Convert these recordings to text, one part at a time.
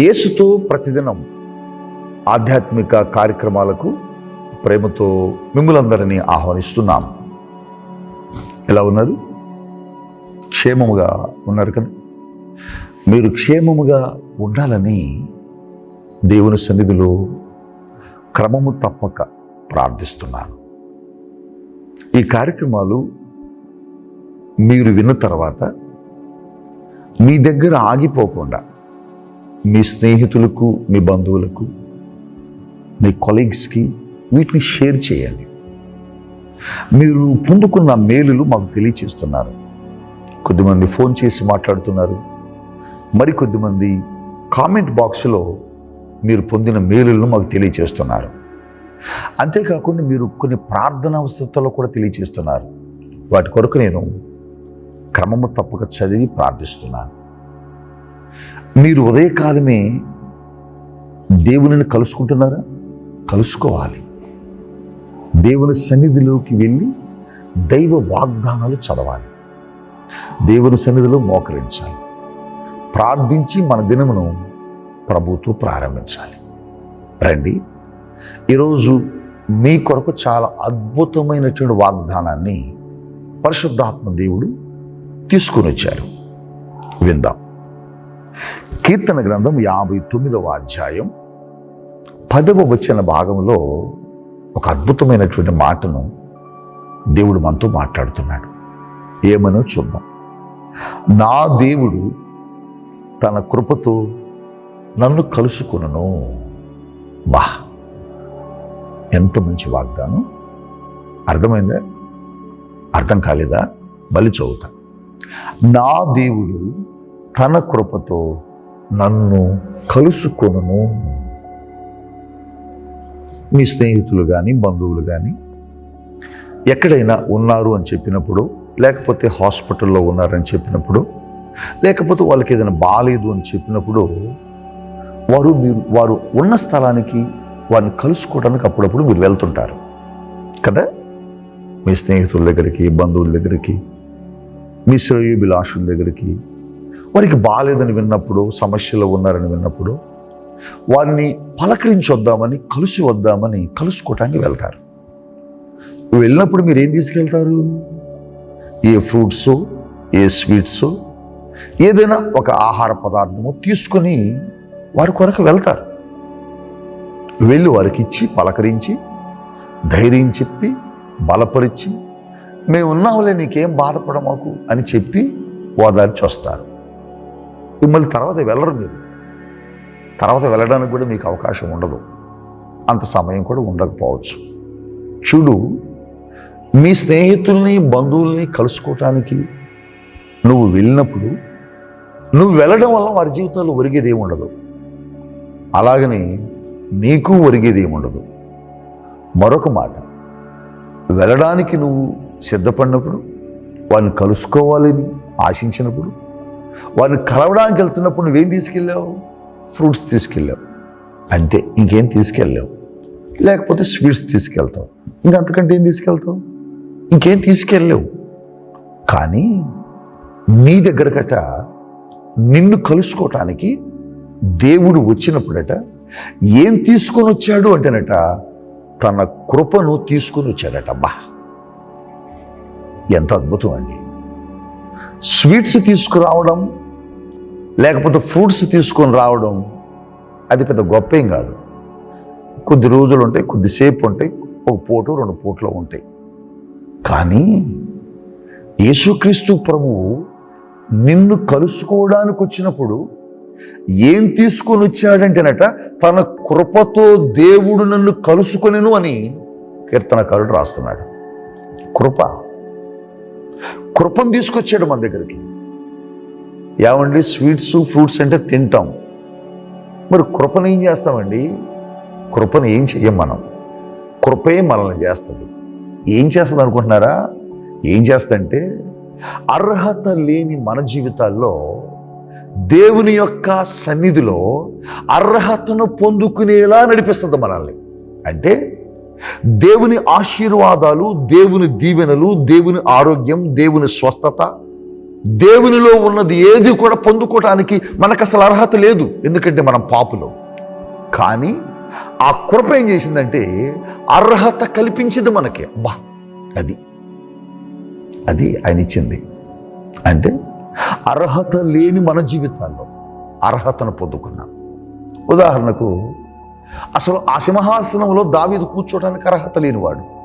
యేసుతో ప్రతిదినం ఆధ్యాత్మిక కార్యక్రమాలకు ప్రేమతో మిమ్మలందరినీ ఆహ్వానిస్తున్నాం. ఎలా ఉన్నారు? క్షేమముగా ఉన్నారు కదా. మీరు క్షేమముగా ఉండాలని దేవుని సన్నిధిలో క్రమము తప్పక ప్రార్థిస్తున్నాను. ఈ కార్యక్రమాలు మీరు విన్న తర్వాత మీ దగ్గర ఆగిపోకుండా మీ స్నేహితులకు మీ బంధువులకు మీ కొలీగ్స్కి వీటిని షేర్ చేయండి మీరు పొందుకున్న మేలులు మాకు తెలియచేస్తున్నారు. కొద్దిమంది ఫోన్ చేసి మాట్లాడుతున్నారు. మరి కొద్దిమంది కామెంట్ బాక్స్లో మీరు పొందిన మేలులను మాకు తెలియచేస్తున్నారు. అంతేకాకుండా మీరు కొన్ని ప్రార్థన అవసరతలు కూడా తెలియచేస్తున్నారు. వాటి కొరకు నేను క్రమము తప్పక చదివి ప్రార్థిస్తున్నాను. మీరు ఉదయకాలమే దేవునిని కలుసుకుంటున్నారా? కలుసుకోవాలి. దేవుని సన్నిధిలోకి వెళ్ళి దైవ వాగ్దానాలు చదవాలి. దేవుని సన్నిధిలో మోకరించాలి. ప్రార్థించి మన దినమును ప్రభుతో ప్రారంభించాలి. రండి. ఈరోజు మీ కొరకు చాలా అద్భుతమైనటువంటి వాగ్దానాన్ని పరిశుద్ధాత్మ దేవుడు తీసుకుని వచ్చారు విందాం. కీర్తన గ్రంథం యాభై తొమ్మిదవ అధ్యాయం. పదవ వచ్చిన భాగంలో ఒక అద్భుతమైనటువంటి మాటను దేవుడు మనతో మాట్లాడుతున్నాడు. ఏమనో చూద్దాం. నా దేవుడు తన కృపతో నన్ను కలుసుకునను. బా ఎంత మంచి వాగ్దానం. అర్థమైందా? అర్థం కాలేదా? బలి చదువుతా. నా దేవుడు తన కృపతో నన్ను కలుసుకొనును మీ స్నేహితులు కానీ బంధువులు కానీ ఎక్కడైనా ఉన్నారు అని చెప్పినప్పుడు లేకపోతే హాస్పిటల్లో ఉన్నారని చెప్పినప్పుడు లేకపోతే వాళ్ళకి ఏదైనా బాగాలేదు అని చెప్పినప్పుడు వారు మీరు వారు ఉన్న స్థలానికి వారిని కలుసుకోవడానికి అప్పుడప్పుడు మీరు వెళ్తుంటారు. కదా? మీ స్నేహితుల దగ్గరికి బంధువుల దగ్గరికి మీ శ్రేయోభిలాషుల దగ్గరికి వారికి బాగాలేదని విన్నప్పుడు సమస్యలో ఉన్నారని విన్నప్పుడు వారిని పలకరించి వద్దామని కలిసి వద్దామని కలుసుకోవటానికి వెళ్తారు. వెళ్ళినప్పుడు మీరు ఏం తీసుకెళ్తారు? ఏ ఫ్రూట్స్ ఏ స్వీట్స్ ఏదైనా ఒక ఆహార పదార్థము తీసుకొని వారి కొరకు వెళ్తారు. వెళ్ళి వారికి ఇచ్చి పలకరించి ధైర్యం చెప్పి బలపరిచి మేము ఉన్నాంలే నీకేం బాధపడమాకు అని చెప్పి ఓదార్చి వస్తారు మళ్ళీ తర్వాత వెళ్ళరు మీరు. తర్వాత వెళ్ళడానికి కూడా మీకు అవకాశం ఉండదు. అంత సమయం కూడా ఉండకపోవచ్చు. చూడు మీ స్నేహితుల్ని బంధువుల్ని కలుసుకోవటానికి నువ్వు వెళ్ళినప్పుడు నువ్వు వెళ్ళడం వల్ల వారి జీవితంలో ఒరిగేది ఉండదు అలాగని నీకు ఒరిగేది ఏమి ఉండదు మరొక మాట వెళ్ళడానికి నువ్వు సిద్ధపడినప్పుడు వారిని కలుసుకోవాలని ఆశించినప్పుడు వారిని కలవడానికి వెళ్తున్నప్పుడు నువ్వేం తీసుకెళ్ళావు? ఫ్రూట్స్ తీసుకెళ్ళావు. అంతే ఇంకేం తీసుకెళ్ళావు. లేకపోతే స్వీట్స్ తీసుకెళ్తావు. ఇంకంతకంటే ఏం తీసుకెళ్తావు? ఇంకేం తీసుకెళ్ళలేవు కానీ నీ దగ్గరకట నిన్ను కలుసుకోవటానికి దేవుడు వచ్చినప్పుడట ఏం తీసుకొని వచ్చాడు అంటేనట తన కృపను తీసుకొని వచ్చాడట బా. ఎంత అద్భుతం అండి. స్వీట్స్ తీసుకురావడం లేకపోతే ఫ్రూట్స్ తీసుకొని రావడం అది పెద్ద గొప్ప ఏం కాదు. కొద్ది రోజులు ఉంటాయి కొద్దిసేపు ఉంటాయి ఒక పూట రెండు పూటలు ఉంటాయి. కానీ యేసుక్రీస్తు ప్రభువు నిన్ను కలుసుకోవడానికి వచ్చినప్పుడు ఏం తీసుకొని వచ్చాడంటేనట తన కృపతో దేవుడు నన్ను కలుసుకొనెను అని కీర్తనకారుడు రాస్తున్నాడు. కృప. కృపను తీసుకొచ్చాడు మన దగ్గరికి. ఏమండి స్వీట్స్ ఫ్రూట్స్ అంటే తింటాం. మరి కృపను ఏం చేస్తామండి? కృపను ఏం చెయ్యం మనం? కృపే మనల్ని చేస్తుంది. ఏం చేస్తుంది అనుకుంటున్నారా? ఏం చేస్తుందంటే అర్హత లేని మన జీవితాల్లో దేవుని యొక్క సన్నిధిలో అర్హతను పొందుకునేలా నడిపిస్తుంది మనల్ని. అంటే దేవుని ఆశీర్వాదాలు దేవుని దీవెనలు దేవుని ఆరోగ్యం దేవుని స్వస్థత. దేవునిలో ఉన్నది ఏది కూడా పొందుకోవటానికి మనకు అసలు అర్హత లేదు. ఎందుకంటే మనం పాపులు. కానీ ఆ కృప ఏం చేసిందంటే అర్హత కల్పించింది మనకి. అబ్బా అది. అది ఆయన ఇచ్చింది. అంటే అర్హత లేని మన జీవితాల్లో అర్హతను పొందుకున్నాం. ఉదాహరణకు అసలు ఆ సింహాసనంలో దావీదు కూర్చోవడానికి అర్హత లేనివాడు.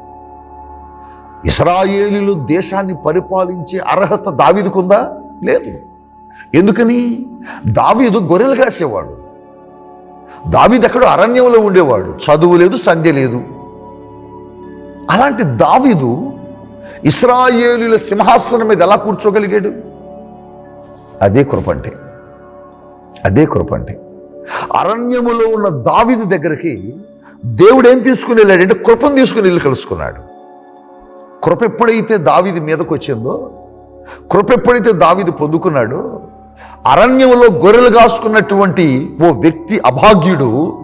ఇస్రాయేలీలు దేశాన్ని పరిపాలించే అర్హత దావీదుకుందా? లేదు. ఎందుకని? దావీదు గొర్రెలు కాసేవాడు. దావీదు ఎక్కడో అరణ్యంలో ఉండేవాడు. చదువు లేదు సంధ్య లేదు. అలాంటి దావీదు ఇస్రాయేలీల సింహాసనం మీద ఎలా కూర్చోగలిగాడు? అదే కృప అంటే. అదే కృప అంటే. అరణ్యములో ఉన్న దావిది దగ్గరికి దేవుడు ఏం తీసుకుని వెళ్ళాడంటే కృపను తీసుకుని వెళ్ళి కలుసుకున్నాడు. కృప ఎప్పుడైతే దావిది మీదకు వచ్చిందో కృప ఎప్పుడైతే దావిది పొందుకున్నాడో అరణ్యంలో గొర్రెలు కాసుకున్నటువంటి ఓ వ్యక్తి అభాగ్యుడు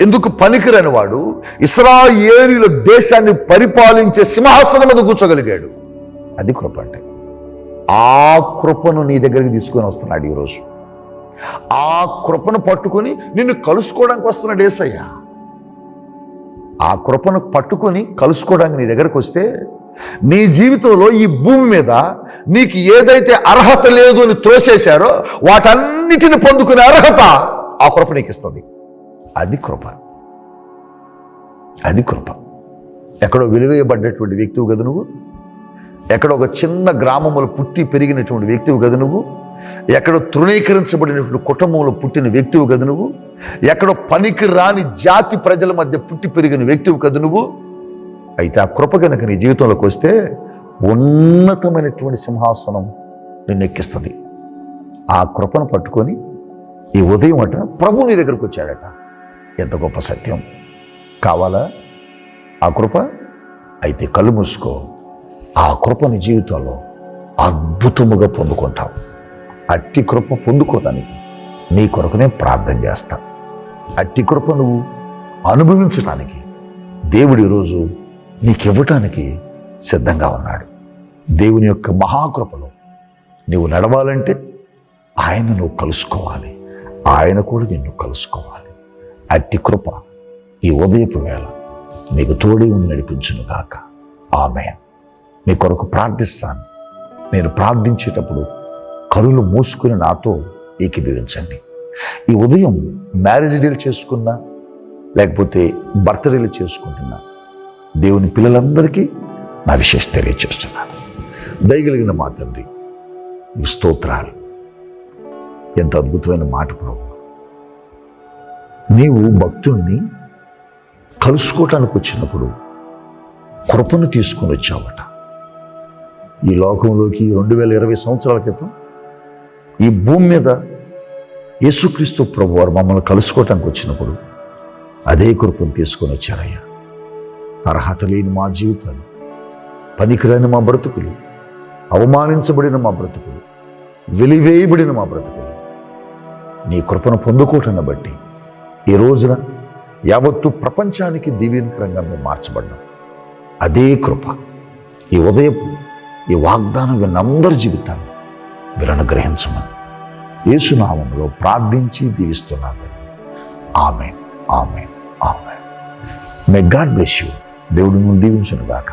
ఎందుకు పనికిరని వాడు ఇస్రాయేలీల దేశాన్ని పరిపాలించే సింహాసనం మీద కూర్చోగలిగాడు. అది కృప అంటే. ఆ కృపను నీ దగ్గరికి తీసుకొని వస్తున్నాడు ఈరోజు. ఆ కృపను పట్టుకొని నిన్ను కలుసుకోవడానికి వస్తున్నాడు ఏసయ్య. ఆ కృపను పట్టుకొని కలుసుకోవడానికి నీ దగ్గరకు వస్తే నీ జీవితంలో ఈ భూమి మీద నీకు ఏదైతే అర్హత లేదు అని త్రోసేశారో వాటన్నిటిని పొందుకునే అర్హత ఆ కృప నీకు ఇస్తుంది. అది కృప. అది కృప. ఎక్కడో విలువేయబడ్డటువంటి వ్యక్తివు కదా నువ్వు? ఎక్కడ ఒక చిన్న గ్రామంలో పుట్టి పెరిగినటువంటి వ్యక్తివి కదా నువ్వు. ఎక్కడో తృణీకరించబడినటువంటి కుటుంబంలో పుట్టిన వ్యక్తివి కదా నువ్వు. ఎక్కడో పనికి రాని జాతి ప్రజల మధ్య పుట్టి పెరిగిన వ్యక్తివి కదా నువ్వు. అయితే ఆ కృప కనుక నీ జీవితంలోకి వస్తే ఉన్నతమైనటువంటి సింహాసనం నిన్ను ఎక్కిస్తుంది. ఆ కృపను పట్టుకొని ఈ ఉదయం అట ప్రభు నీ దగ్గరకు వచ్చాడట. ఎంత గొప్ప సత్యం. కావాలా? ఆ కృప? అయితే కళ్ళు మూసుకో. ఆ కృపని జీవితంలో అద్భుతముగా పొందుకుంటావు అట్టి కృప పొందుకోవడానికి నీ కొరకునే ప్రార్థన చేస్తా. అట్టి కృప నువ్వు అనుభవించడానికి దేవుడు ఈరోజు నీకు ఇవ్వటానికి సిద్ధంగా ఉన్నాడు. దేవుని యొక్క మహాకృపలో నువ్వు నడవాలంటే ఆయన నువ్వు కలుసుకోవాలి. ఆయన కూడా నిన్ను కలుసుకోవాలి. అట్టి కృప ఈ ఉదయపు వేళ మీకు తోడే ఉండి నడిపించును గాక ఆమె మీ కొరకు ప్రార్థిస్తాను. నేను ప్రార్థించేటప్పుడు కరులు మూసుకుని నాతో ఏకీభవించండి. ఈ ఉదయం మ్యారేజ్ డీల్ చేసుకున్నా లేకపోతే బర్త్డేలు చేసుకుంటున్నా దేవుని పిల్లలందరికీ నా విశేష తెలియచేస్తున్నాను. దయగలిగిన మా తండ్రి ఈ స్తోత్రాలు. ఎంత అద్భుతమైన మాట ప్రభు. నీవు భక్తుణ్ణి కలుసుకోవటానికి వచ్చినప్పుడు కృపను తీసుకొని వచ్చావట. ఈ లోకంలోకి రెండు వేల ఇరవై సంవత్సరాల క్రితం ఈ భూమి మీద యేసుక్రీస్తు ప్రభు వారు మమ్మల్ని కలుసుకోవటానికి వచ్చినప్పుడు అదే కృపను తీసుకొని వచ్చారయ్యా. అర్హత లేని మా జీవితాలు పనికిరాని మా బ్రతుకులు అవమానించబడిన మా బ్రతుకులు వెలివేయబడిన మా బ్రతుకులు. నీ కృపను పొందుకోవటాన్ని బట్టి ఈ రోజున యావత్తు ప్రపంచానికి దివ్యకరంగా మేము మార్చబడ్డాం. అదే కృప. ఈ ఉదయపు ఈ వాగ్దానం విన్నందరి జీవితాన్ని మీరు అనుగ్రహించమని యేసునామంలో ప్రార్థించి దీవిస్తున్నాను ఆమె ఆమె ఆమె మే గాడ్ బ్లెస్ యూ దేవుడు నువ్వు దీవించును గాక